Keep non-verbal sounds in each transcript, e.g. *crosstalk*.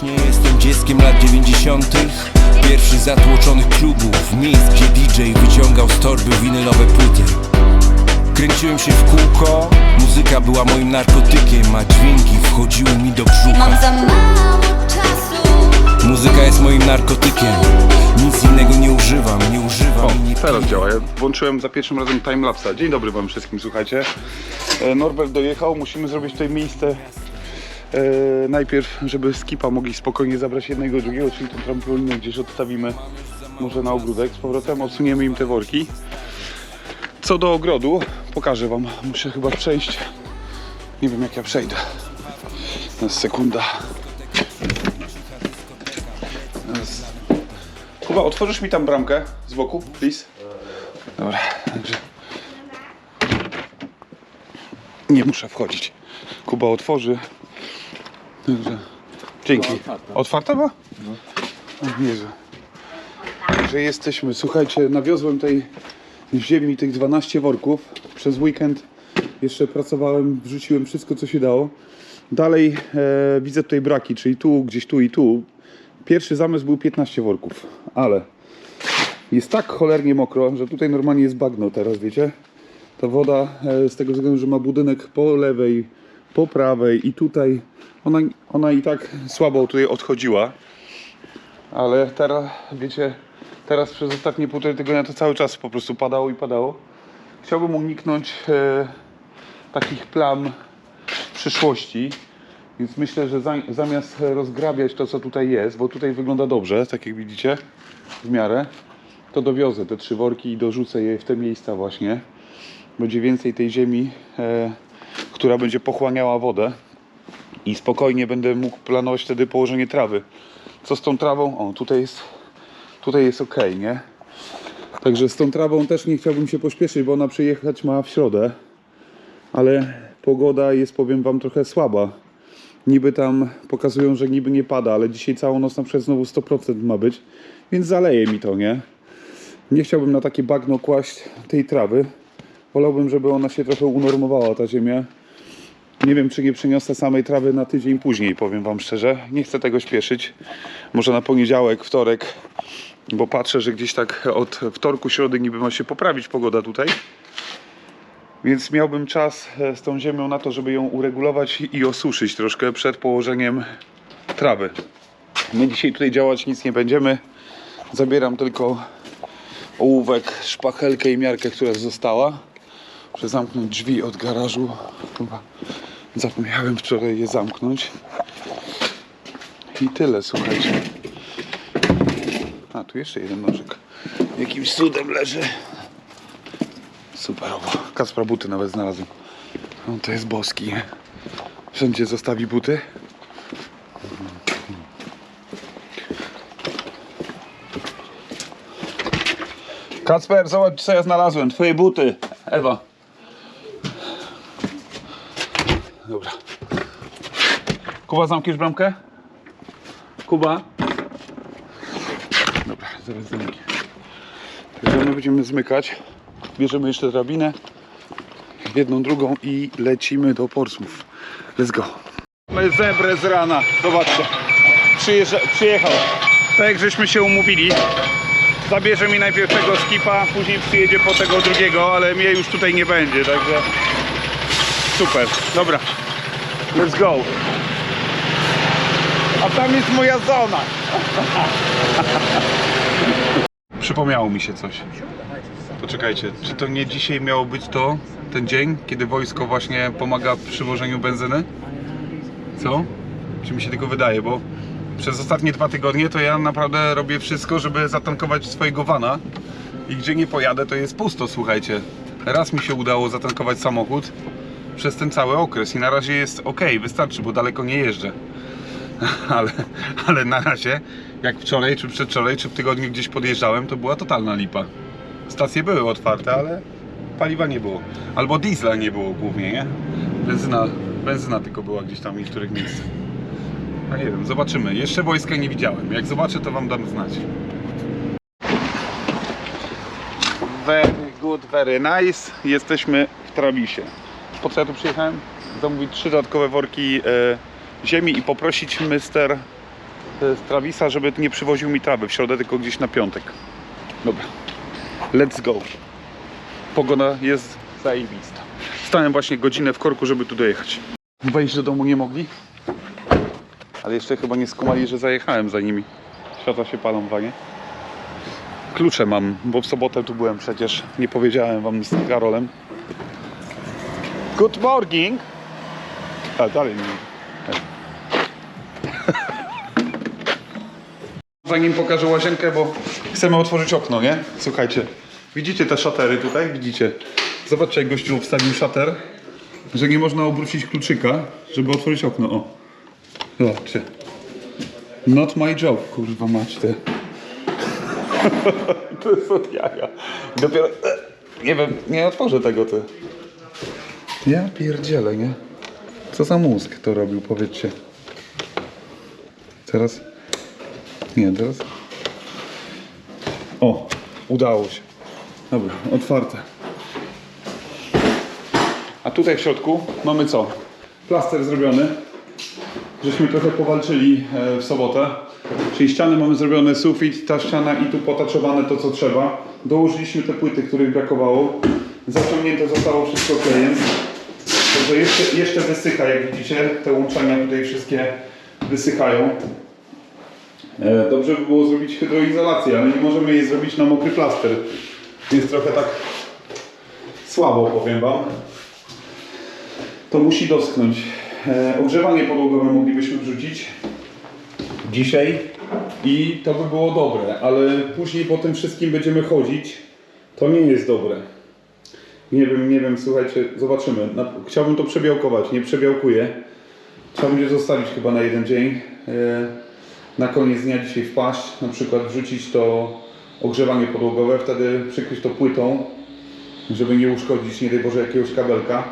Faktycznie jestem dzieckiem lat 90. Pierwszy zatłoczonych klubów, miejsc gdzie DJ wyciągał z torby winylowe płyty. Kręciłem się w kółko, muzyka była moim narkotykiem, a dźwięki wchodziły mi do Mam brzucha. za mało czasu Muzyka jest moim narkotykiem, nic innego nie używam, nie używam O, i nie teraz działa. Ja włączyłem za pierwszym razem timelapsa. Dzień dobry wam wszystkim, słuchajcie. E, Norbert dojechał, musimy zrobić tutaj miejsce najpierw, żeby skipa mogli spokojnie zabrać jednego drugiego, czyli tą trampolinę gdzieś odstawimy może na ogródek. Z powrotem odsuniemy im te worki. Co do ogrodu, pokażę wam. Muszę chyba przejść. Nie wiem jak ja przejdę. Na sekunda. Kuba, otworzysz mi tam bramkę z boku, please? Dobra, także... Nie muszę wchodzić. Kuba otworzy. Także... Dzięki. Otwarta była? No. Jezu. Że jesteśmy. Słuchajcie, nawiozłem tej ziemi tych 12 worków. Przez weekend jeszcze pracowałem, wrzuciłem wszystko co się dało. Dalej e, widzę tutaj braki, czyli tu, gdzieś tu i tu. Pierwszy zamysł był 15 worków, ale jest tak cholernie mokro, że tutaj normalnie jest bagno teraz, wiecie? Ta woda e, z tego względu, że ma budynek po lewej, po prawej i tutaj, ona, ona i tak słabo tutaj odchodziła. Ale teraz, wiecie, teraz przez ostatnie półtorej tygodnia to cały czas po prostu padało i padało. Chciałbym uniknąć e, takich plam w przyszłości. Więc myślę, że za, zamiast rozgrabiać to, co tutaj jest, bo tutaj wygląda dobrze, tak jak widzicie, w miarę, to dowiozę te trzy worki i dorzucę je w te miejsca właśnie. Będzie więcej tej ziemi, e, która będzie pochłaniała wodę i spokojnie będę mógł planować wtedy położenie trawy. Co z tą trawą? O, tutaj jest, tutaj jest ok, nie? Także z tą trawą też nie chciałbym się pośpieszyć, bo ona przyjechać ma w środę, ale pogoda jest, powiem Wam, trochę słaba. Niby tam pokazują, że niby nie pada, ale dzisiaj całą noc na przykład znowu 100% ma być, więc zaleje mi to, nie? Nie chciałbym na takie bagno kłaść tej trawy. Wolałbym, żeby ona się trochę unormowała, ta ziemia. Nie wiem, czy nie przyniosę samej trawy na tydzień później, powiem Wam szczerze. Nie chcę tego śpieszyć. Może na poniedziałek, wtorek, bo patrzę, że gdzieś tak od wtorku, środy niby ma się poprawić pogoda tutaj. Więc miałbym czas e, z tą ziemią na to, żeby ją uregulować i osuszyć troszkę przed położeniem trawy. My dzisiaj tutaj działać nic nie będziemy. Zabieram tylko ołówek, szpachelkę i miarkę, która została. Muszę zamknąć drzwi od garażu. Chyba zapomniałem wczoraj je zamknąć. I tyle, słuchajcie. A, tu jeszcze jeden nożyk. Jakimś cudem leży. Superowo. Kacpra buty nawet znalazłem. On to jest boski. Wszędzie zostawi buty. Kacper, zobacz co ja znalazłem. Twoje buty. Ewa. Kuba, zamkniesz bramkę? Kuba? Dobra, zaraz zamknę. Także my będziemy zmykać. Bierzemy jeszcze drabinę. Jedną, drugą i lecimy do Portsmouth. Let's go. Mamy zebrę z rana. Zobaczcie. Przyjeżdża, przyjechał. Tak jak żeśmy się umówili. Zabierze mi najpierw tego skipa, później przyjedzie po tego drugiego, ale mnie już tutaj nie będzie, także super. Dobra. Let's go. A tam jest moja zona. Przypomniało mi się coś. Poczekajcie, czy to nie dzisiaj miało być to, ten dzień, kiedy wojsko właśnie pomaga przywożeniu benzyny? Co? Czy mi się tylko wydaje, bo przez ostatnie dwa tygodnie to ja naprawdę robię wszystko, żeby zatankować swojego vana i gdzie nie pojadę to jest pusto, słuchajcie. Raz mi się udało zatankować samochód przez ten cały okres i na razie jest ok, wystarczy, bo daleko nie jeżdżę. *laughs* Ale, ale na razie, jak wczoraj, czy przedwczoraj, czy w tygodniu gdzieś podjeżdżałem, to była totalna lipa. Stacje były otwarte, ale paliwa nie było. Albo diesla nie było głównie, nie? Benzyna, benzyna tylko była gdzieś tam w niektórych miejscach. A nie wiem, zobaczymy. Jeszcze wojska nie widziałem. Jak zobaczę, to wam dam znać. Very good, very nice. Jesteśmy w Trabisie. Po co ja tu przyjechałem? Zamówić trzy dodatkowe worki e, ziemi i poprosić Mr. e, Travisa, żeby nie przywoził mi trawy w środę, tylko gdzieś na piątek. Dobra, let's go. Pogoda jest zajebista. Stałem właśnie godzinę w korku, żeby tu dojechać. Wejść do domu nie mogli? Ale jeszcze chyba nie skumali, że zajechałem za nimi. Światła się palą, wanie. Klucze mam, bo w sobotę tu byłem przecież. Nie powiedziałem wam z Karolem. Good morning! A, dalej nie. Zanim pokażę łazienkę, bo chcemy otworzyć okno, nie? Słuchajcie, widzicie te szatery tutaj? Widzicie? Zobaczcie, jak gościu wstawił szater, że nie można obrócić kluczyka, żeby otworzyć okno. O. Zobaczcie. Not my job, kurwa mać te. *laughs* to są jaja. Dopiero... e, Nie wiem, nie otworzę tego, ty. Ja pierdzielę, nie? Co za mózg to robił, powiedzcie. Teraz... Teraz... O, udało się. Dobra, otwarte. A tutaj w środku mamy co? Plaster zrobiony. Żeśmy trochę powalczyli e, w sobotę. Czyli ściany mamy zrobione, sufit, ta ściana i tu potaczowane to co trzeba. Dołożyliśmy te płyty, których brakowało. Zaciągnięte zostało wszystko klejem. Także jeszcze, jeszcze wysycha, jak widzicie. Te łączenia tutaj wszystkie wysychają. E, Dobrze by było zrobić hydroizolację, ale nie możemy jej zrobić na mokry plaster. Jest trochę tak słabo, powiem Wam. To musi doschnąć. E, Ogrzewanie podłogowe moglibyśmy wrzucić dzisiaj i to by było dobre, ale później po tym wszystkim będziemy chodzić. To nie jest dobre. Nie wiem, nie wiem, słuchajcie, zobaczymy. Chciałbym to przebiałkować, nie przebiałkuję. Trzeba będzie zostawić chyba na jeden dzień. Na koniec dnia dzisiaj wpaść, na przykład wrzucić to ogrzewanie podłogowe, wtedy przykryć to płytą, żeby nie uszkodzić, nie daj Boże, jakiegoś kabelka.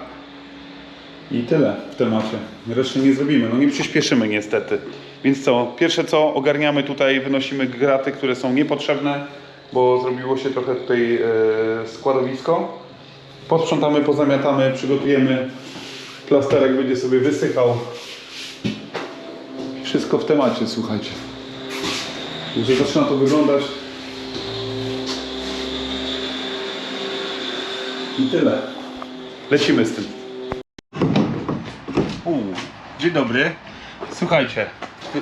I tyle w temacie. Reszty nie zrobimy. No nie przyspieszymy niestety. Więc co? Pierwsze co, ogarniamy tutaj, wynosimy graty, które są niepotrzebne, bo zrobiło się trochę tutaj e, składowisko. Posprzątamy, pozamiatamy, przygotujemy. Plasterek będzie sobie wysychał. Wszystko w temacie, słuchajcie. Że zaczyna to wyglądać. I tyle. Lecimy z tym. U, dzień dobry. Słuchajcie,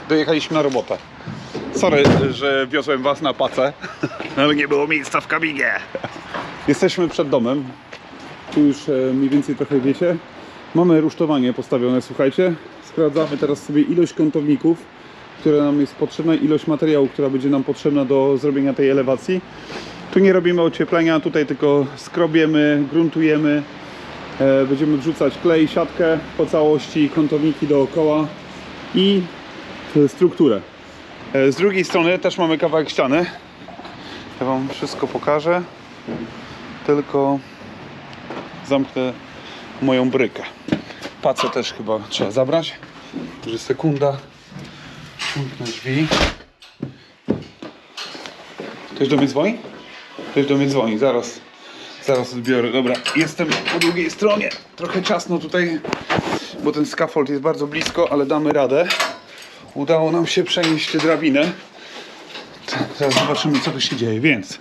dojechaliśmy na robotę. Sorry, że wiozłem was na pacę, *laughs* ale nie było miejsca w kabinie. Jesteśmy przed domem. Tu już e, mniej więcej trochę wiecie. Mamy rusztowanie postawione, słuchajcie. Sprawdzamy teraz sobie ilość kątowników, która nam jest potrzebna, ilość materiału, która będzie nam potrzebna do zrobienia tej elewacji. Tu nie robimy ocieplenia, tutaj tylko skrobiemy, gruntujemy. E, Będziemy wrzucać klej, siatkę po całości, kątowniki dookoła i e, strukturę. E, Z drugiej strony też mamy kawałek ściany. Ja Wam wszystko pokażę. Tylko zamknę moją brykę. Pacę też chyba trzeba zabrać. Także sekunda. Zamknę drzwi. Ktoś do mnie dzwoni? Ktoś do mnie dzwoni, zaraz. Zaraz odbiorę. Dobra, jestem po drugiej stronie. Trochę ciasno tutaj, bo ten scaffold jest bardzo blisko, ale damy radę. Udało nam się przenieść drabinę. Teraz zobaczymy, co tu się dzieje. Więc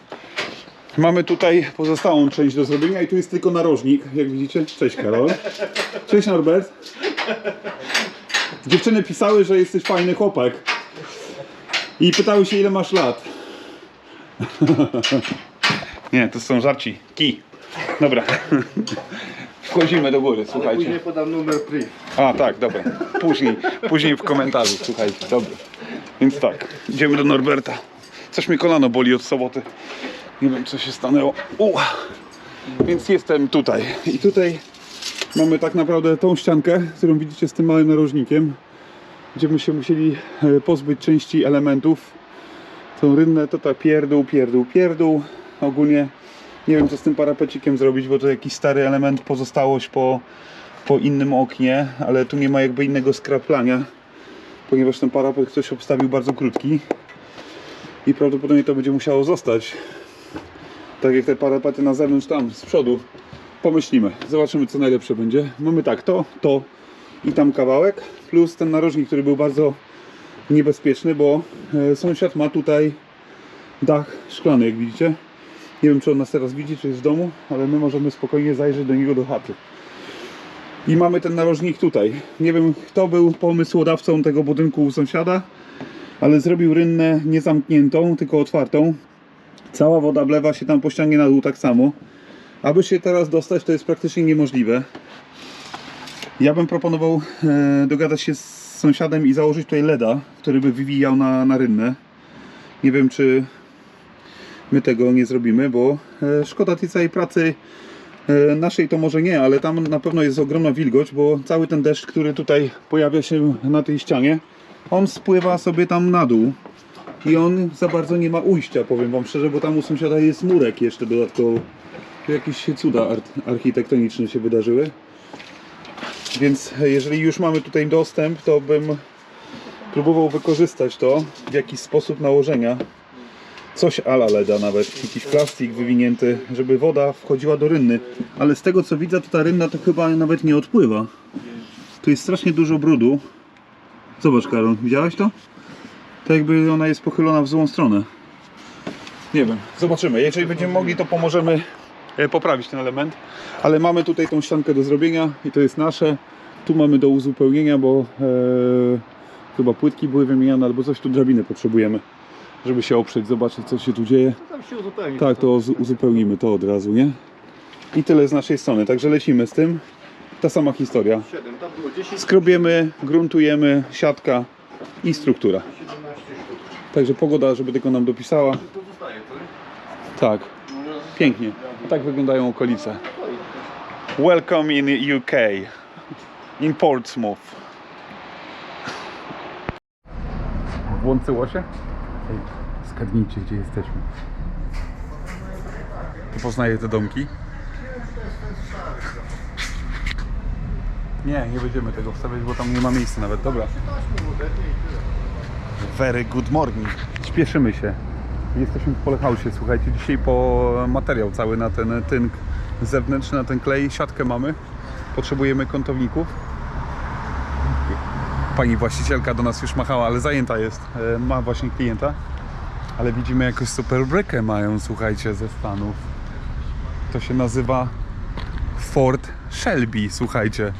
mamy tutaj pozostałą część do zrobienia i tu jest tylko narożnik, jak widzicie. Cześć Karol. Cześć Norbert. Dziewczyny pisały, że jesteś fajny chłopak. I pytały się, ile masz lat. *laughs* Nie, to są żarci. Ki. Dobra. *laughs* Wchodzimy do góry, słuchajcie. Później podam numer priv. A, tak, dobra. Później, później w komentarzu, słuchajcie, dobra. Więc tak, idziemy do Norberta. Coś mi kolano boli od soboty. Nie wiem, co się stanęło. U. Więc jestem tutaj. I tutaj mamy tak naprawdę tą ściankę, którą widzicie z tym małym narożnikiem. Będziemy się musieli e, pozbyć części elementów. Tą rynnę to tak pierdół, pierdół, pierdół. Ogólnie nie wiem co z tym parapecikiem zrobić, bo to jakiś stary element, pozostałość po, po innym oknie, ale tu nie ma jakby innego skraplania, ponieważ ten parapet ktoś obstawił bardzo krótki i prawdopodobnie to będzie musiało zostać. Tak jak te parapety na zewnątrz tam, z przodu. Pomyślimy, zobaczymy co najlepsze będzie. Mamy tak, to, to i tam kawałek, plus ten narożnik, który był bardzo niebezpieczny, bo e, sąsiad ma tutaj dach szklany, jak widzicie. Nie wiem, czy on nas teraz widzi, czy jest w domu, ale my możemy spokojnie zajrzeć do niego do chaty. I mamy ten narożnik tutaj. Nie wiem, kto był pomysłodawcą tego budynku u sąsiada, ale zrobił rynnę nie zamkniętą, tylko otwartą. Cała woda wlewa się tam po ścianie na dół tak samo. Aby się teraz dostać, to jest praktycznie niemożliwe. Ja bym proponował e, dogadać się z sąsiadem i założyć tutaj LEDa, który by wywijał na, na rynnę. Nie wiem, czy my tego nie zrobimy, bo e, szkoda tej całej pracy e, naszej to może nie, ale tam na pewno jest ogromna wilgoć, bo cały ten deszcz, który tutaj pojawia się na tej ścianie, on spływa sobie tam na dół i on za bardzo nie ma ujścia, powiem wam szczerze, bo tam u sąsiada jest murek jeszcze dodatkowo. Tu jakieś cuda ar- architektoniczne się wydarzyły. Więc jeżeli już mamy tutaj dostęp, to bym próbował wykorzystać to w jakiś sposób nałożenia. Coś ala LEDa nawet, jakiś plastik wywinięty, żeby woda wchodziła do rynny. Ale z tego co widzę, to ta rynna to chyba nawet nie odpływa. Tu jest strasznie dużo brudu. Zobacz Karol, widziałeś to? Tak jakby ona jest pochylona w złą stronę. Nie wiem, zobaczymy. Jeżeli będziemy mogli, to pomożemy e, poprawić ten element. Ale mamy tutaj tą ściankę do zrobienia i to jest nasze. Tu mamy do uzupełnienia, bo e, chyba płytki były wymieniane albo coś tu drabiny potrzebujemy, żeby się oprzeć, zobaczyć co się tu dzieje. Tam się uzupełni. Tak, to uzu- uzupełnimy to od razu, nie? I tyle z naszej strony, także lecimy z tym. Ta sama historia. 7, tam było 10, Skrobiemy, gruntujemy, siatka i struktura. 17 sztuk. Także pogoda, żeby tylko nam dopisała. To to nie? Tak, pięknie. Tak wyglądają okolice. Welcome in UK. In Portsmouth. Włączyło się? Ej, zgadnijcie, gdzie jesteśmy. To poznaję te domki. Nie, nie będziemy tego wstawiać, bo tam nie ma miejsca nawet. Dobra. Very good morning. Śpieszymy się. Jesteśmy w Polehausie, słuchajcie, dzisiaj po materiał cały na ten tynk zewnętrzny, na ten klej, siatkę mamy. Potrzebujemy kątowników. Pani właścicielka do nas już machała, ale zajęta jest. E, Ma właśnie klienta. Ale widzimy jakąś super brykę mają, słuchajcie, ze Stanów. To się nazywa Ford Shelby, słuchajcie.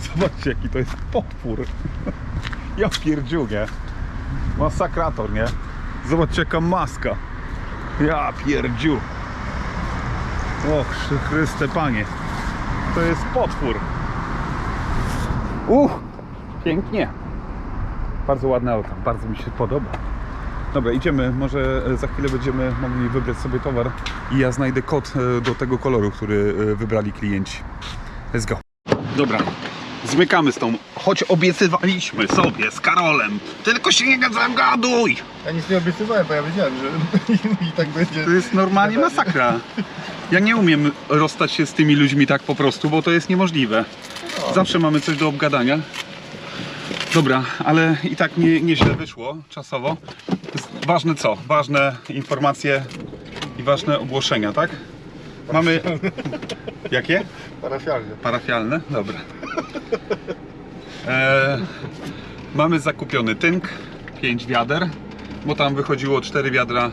Zobaczcie, jaki to jest potwór. *laughs* Ja pierdziu, nie? Masakrator, nie? Zobaczcie jaka maska. Ja pierdziu. Och, Chryste Panie. To jest potwór. Uch, pięknie. Bardzo ładne auto, bardzo mi się podoba. Dobra, idziemy. Może e, za chwilę będziemy mogli wybrać sobie towar i ja znajdę kod e, do tego koloru, który e, wybrali klienci. Let's go. Dobra, zmykamy z tą. Choć obiecywaliśmy sobie z Karolem, tylko się nie zagaduj! Ja nic nie obiecywałem, bo ja wiedziałem, że *laughs* i tak będzie. To jest normalnie masakra. Ja nie umiem rozstać się z tymi ludźmi tak po prostu, bo to jest niemożliwe. Zawsze mamy coś do obgadania. Dobra, ale i tak nie, nieźle wyszło czasowo. Ważne co? Ważne informacje i ważne ogłoszenia, tak? Mamy. Jakie? Parafialny. Parafialne? Dobra. E, mamy zakupiony tynk, 5 wiader, bo tam wychodziło 4 wiadra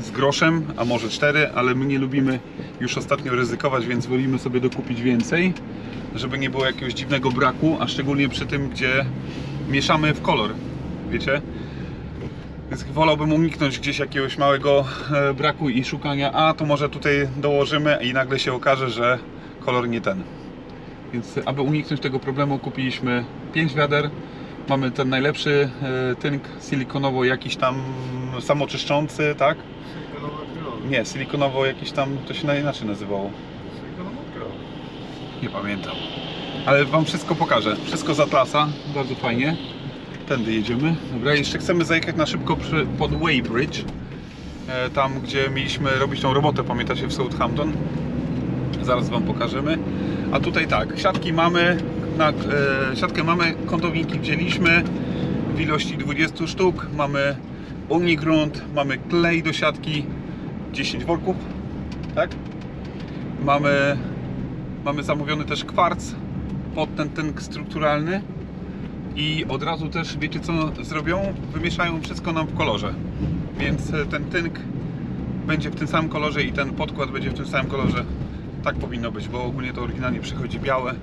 z groszem, a może 4, ale my nie lubimy już ostatnio ryzykować, więc wolimy sobie dokupić więcej, żeby nie było jakiegoś dziwnego braku, a szczególnie przy tym, gdzie mieszamy w kolor, wiecie? Więc wolałbym uniknąć gdzieś jakiegoś małego e, braku i szukania, a to może tutaj dołożymy i nagle się okaże, że kolor nie ten. Więc aby uniknąć tego problemu kupiliśmy 5 wiader. Mamy ten najlepszy e, tynk silikonowo jakiś tam samoczyszczący, tak? Silikonowa krylowa. Nie, silikonowo jakiś tam, to się na- inaczej nazywało. Silikonowa krylowa. Nie pamiętam. Ale Wam wszystko pokażę. Wszystko z Atlasa, bardzo fajnie. Tędy jedziemy. Dobra, jeszcze chcemy zajechać na szybko przy, pod Weybridge. E, tam, gdzie mieliśmy robić tą robotę, pamiętacie, w Southampton. Zaraz Wam pokażemy. A tutaj tak, siatki mamy, na, e, siatkę mamy, kątowniki wzięliśmy w ilości 20 sztuk. Mamy unigrunt, mamy klej do siatki, 10 worków, tak? Mamy Mamy zamówiony też kwarc pod ten tynk strukturalny. I od razu też, wiecie co zrobią? Wymieszają wszystko nam w kolorze. Więc ten tynk będzie w tym samym kolorze i ten podkład będzie w tym samym kolorze. Tak powinno być, bo ogólnie to oryginalnie przychodzi białe.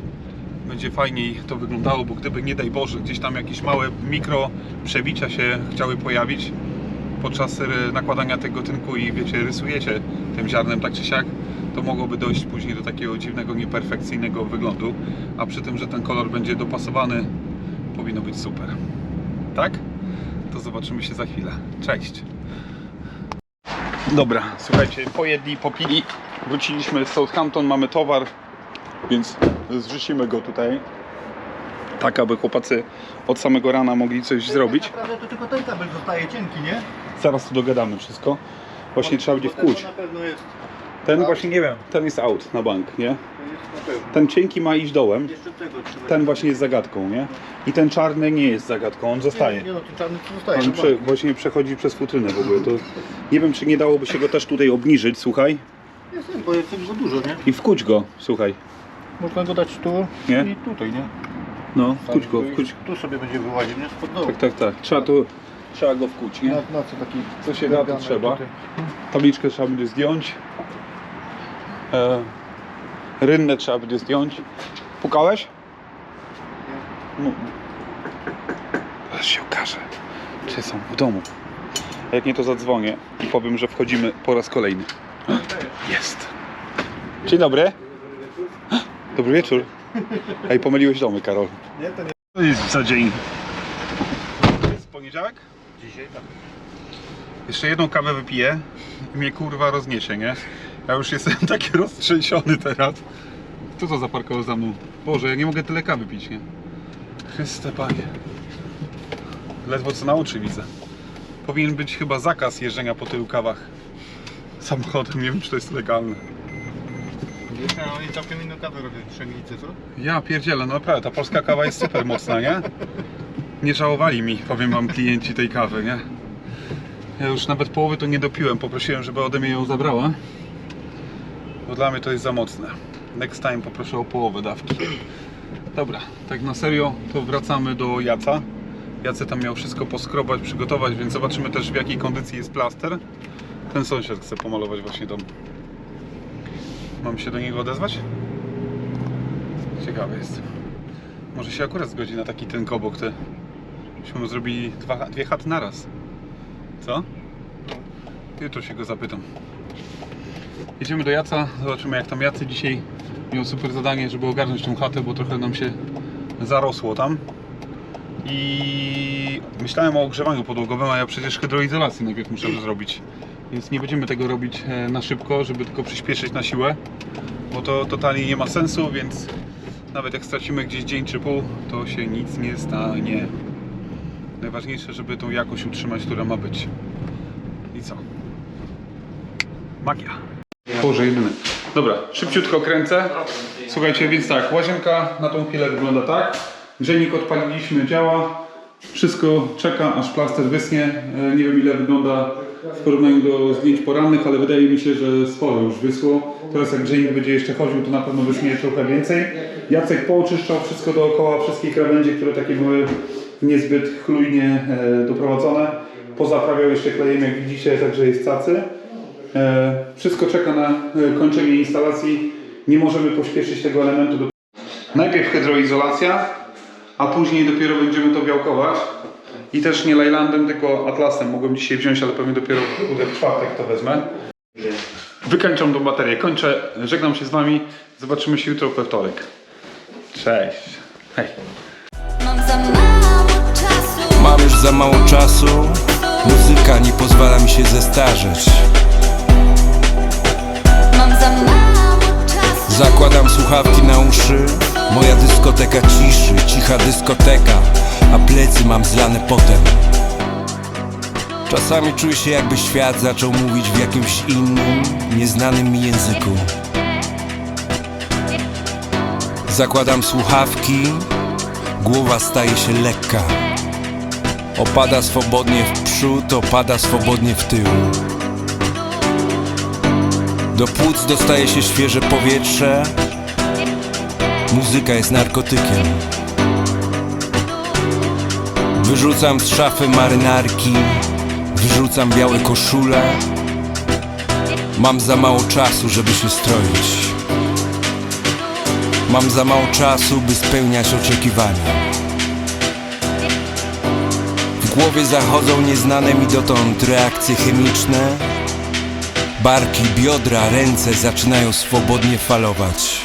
Będzie fajniej to wyglądało, bo gdyby nie daj Boże gdzieś tam jakieś małe mikro przebicia się chciały pojawić podczas nakładania tego tynku i wiecie, rysujecie tym ziarnem tak czy siak, to mogłoby dojść później do takiego dziwnego, nieperfekcyjnego wyglądu. A przy tym, że ten kolor będzie dopasowany, powinno być super. Tak? To zobaczymy się za chwilę. Cześć! Dobra, słuchajcie, pojedli, popili, wróciliśmy z Southampton, mamy towar, więc zrzucimy go tutaj. Tak, aby chłopacy od samego rana mogli coś zrobić. Tak naprawdę to tylko ten kabel zostaje cienki, nie? Zaraz tu dogadamy wszystko. Właśnie trzeba będzie wkuć. na pewno jest. Ten właśnie nie wiem, ten jest out na bank, nie? Ten cienki ma iść dołem, ten właśnie jest zagadką, nie? I ten czarny nie jest zagadką, on Nie, zostaje. nie no, ten czarny zostaje. On no prze, właśnie przechodzi przez futrynę w ogóle. To nie wiem, czy nie dałoby się go też tutaj obniżyć, słuchaj, Jest, bo jest tego za dużo, nie? i wkuć go, słuchaj. Można go dać tu Nie? i tutaj, nie? No, wkuć go, Tu wkuć. Tu sobie będzie wyłaził, nie? Spod dołu. Tak, tak, tak. Trzeba to, trzeba go wkuć, nie? Na, na co taki... Co się da, to trzeba. tutaj. Tabliczkę trzeba będzie zdjąć. E, rynnę trzeba będzie zdjąć. Pukałeś? No. Zaraz się okaże, czy są w domu. A jak nie, to zadzwonię i powiem, że wchodzimy po raz kolejny. Jest. Dzień dobry. Dobry wieczór. Ej, pomyliłeś domy, Karol. Nie, to nie. To jest za dzień. Jest poniedziałek? Dzisiaj tak. Jeszcze jedną kawę wypiję i mnie kurwa rozniesie, nie? Ja już jestem *laughs* taki roztrzęsiony teraz. Kto to zaparkował za mną? Boże, ja nie mogę tyle kawy pić, nie? Chryste Panie. Ledwo co na oczy widzę. Powinien być chyba zakaz jeżdżenia po tylu kawach samochodem. Nie wiem, czy to jest legalne. Wiesz, a oni całkiem inną kawę robią w Trzęglicy, co? Ja pierdzielę, no naprawdę, ta polska kawa jest super mocna, nie? Nie żałowali mi, powiem wam, klienci tej kawy, nie? Ja już nawet połowy to nie dopiłem, poprosiłem, żeby ode mnie ją zabrała. Bo dla mnie to jest za mocne. Next time poproszę o połowę dawki. Dobra, tak na serio, to wracamy do Jaca. Jace tam miał wszystko poskrobać, przygotować, więc zobaczymy też w jakiej kondycji jest plaster. Ten sąsiad chce pomalować właśnie dom. Mam się do niego odezwać? Ciekawy jest. Może się akurat zgodzi na taki tynk obok te. Byśmy mu zrobili dwa, dwie chaty naraz. Co? Jutro się go zapytam. Jedziemy do Jaca, zobaczymy jak tam Jacy dzisiaj miał super zadanie, żeby ogarnąć tą chatę, bo trochę nam się zarosło tam. I myślałem o ogrzewaniu podłogowym, a ja przecież hydroizolację najpierw muszę zrobić. Więc nie będziemy tego robić e, na szybko, żeby tylko przyspieszyć na siłę, bo to totalnie nie ma sensu, więc nawet jak stracimy gdzieś dzień czy pół, to się nic nie stanie. Najważniejsze, żeby tą jakość utrzymać, która ma być. I co? Magia. Boże, jedyny. Dobra, szybciutko kręcę. Słuchajcie, więc tak, łazienka na tą chwilę wygląda tak. Grzejnik odpaliliśmy, działa. Wszystko czeka, aż plaster wysnie. E, Nie wiem ile wygląda w porównaniu do zdjęć porannych, ale wydaje mi się, że sporo już wysło. Teraz jak grzejnik będzie jeszcze chodził, to na pewno wyschnie trochę więcej. Jacek pooczyszczał wszystko dookoła, wszystkie krawędzie, które takie były niezbyt chlujnie e, doprowadzone. Pozaprawiał jeszcze klejem, jak widzicie, także jest cacy. E, Wszystko czeka na e, kończenie instalacji. Nie możemy pośpieszyć tego elementu. Do... Najpierw hydroizolacja, a później dopiero będziemy to białkować. I też nie Leylandem, tylko Atlasem. Mogłem dzisiaj wziąć, ale pewnie dopiero w czwartek to wezmę. Wykończam tą baterię. Kończę. Żegnam się z Wami. Zobaczymy się jutro we wtorek. Cześć. Hej. Mam za mało czasu Mam już za mało czasu Muzyka nie pozwala mi się zestarzeć Zakładam słuchawki na uszy. Moja dyskoteka ciszy, cicha dyskoteka. A plecy mam zlane potem. Czasami czuję się jakby świat zaczął mówić w jakimś innym, nieznanym mi języku. Zakładam słuchawki. Głowa staje się lekka. Opada swobodnie w przód, opada swobodnie w tył Do płuc dostaje się świeże powietrze. Muzyka jest narkotykiem. Wyrzucam z szafy marynarki. Wyrzucam białe koszule. Mam za mało czasu, żeby się stroić. Mam za mało czasu, by spełniać oczekiwania. W głowie zachodzą nieznane mi dotąd reakcje chemiczne Barki, biodra, ręce zaczynają swobodnie falować